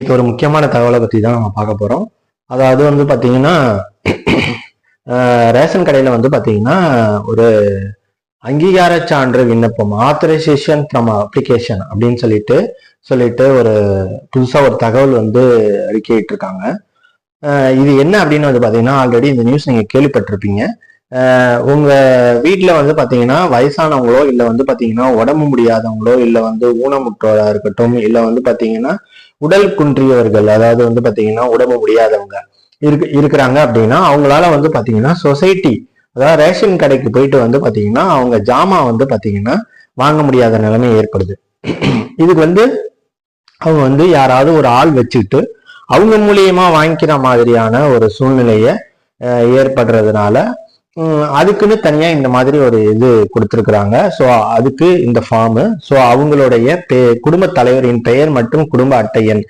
இது ஒரு முக்கியமான தகவலை பற்றி தான் நம்ம பார்க்க போகிறோம் அதாவது வந்து பார்த்தீங்கன்னா ரேஷன் கடையில் வந்து பார்த்தீங்கன்னா ஒரு அங்கீகார சான்று விண்ணப்பம் ஆத்தரைசேஷன் ஃப்ரம் அப்ளிகேஷன் அப்படின்னு சொல்லிட்டு சொல்லிட்டு ஒரு புதுசாக ஒரு தகவல் வந்து அறிக்கையிட்டு இருக்காங்க இது என்ன அப்படின்னு வந்து பார்த்தீங்கன்னா ஆல்ரெடி இந்த நியூஸ் நீங்கள் கேள்விப்பட்டிருப்பீங்க. உங்கள் உங்க வீட்டில் வந்து பார்த்தீங்கன்னா வயசானவங்களோ இல்லை வந்து பார்த்தீங்கன்னா உடம்பு முடியாதவங்களோ இல்லை வந்து ஊனமுற்றோரா இருக்கட்டும் இல்லை வந்து பார்த்தீங்கன்னா உடல் குன்றியவர்கள் அதாவது வந்து பார்த்தீங்கன்னா உடம்பு முடியாதவங்க இருக்கு இருக்கிறாங்க அப்படின்னா அவங்களால வந்து பார்த்தீங்கன்னா சொசைட்டி அதாவது ரேஷன் கடைக்கு போயிட்டு வந்து பார்த்தீங்கன்னா அவங்க ஜாமான் வந்து பார்த்தீங்கன்னா வாங்க முடியாத நிலைமை ஏற்படுது. இதுக்கு வந்து அவங்க வந்து யாராவது ஒரு ஆள் வச்சுக்கிட்டு அவங்க மூலியமா வாங்கிக்கிற மாதிரியான ஒரு சூழ்நிலையை ஏற்படுறதுனால அதுக்குன்னு தனியா இந்த மாதிரி ஒரு இது கொடுத்துருக்குறாங்க. ஸோ அதுக்கு இந்த ஃபார்மு ஸோ அவங்களுடைய பே குடும்ப தலைவரின் பெயர் மற்றும் குடும்ப அட்டை எண்.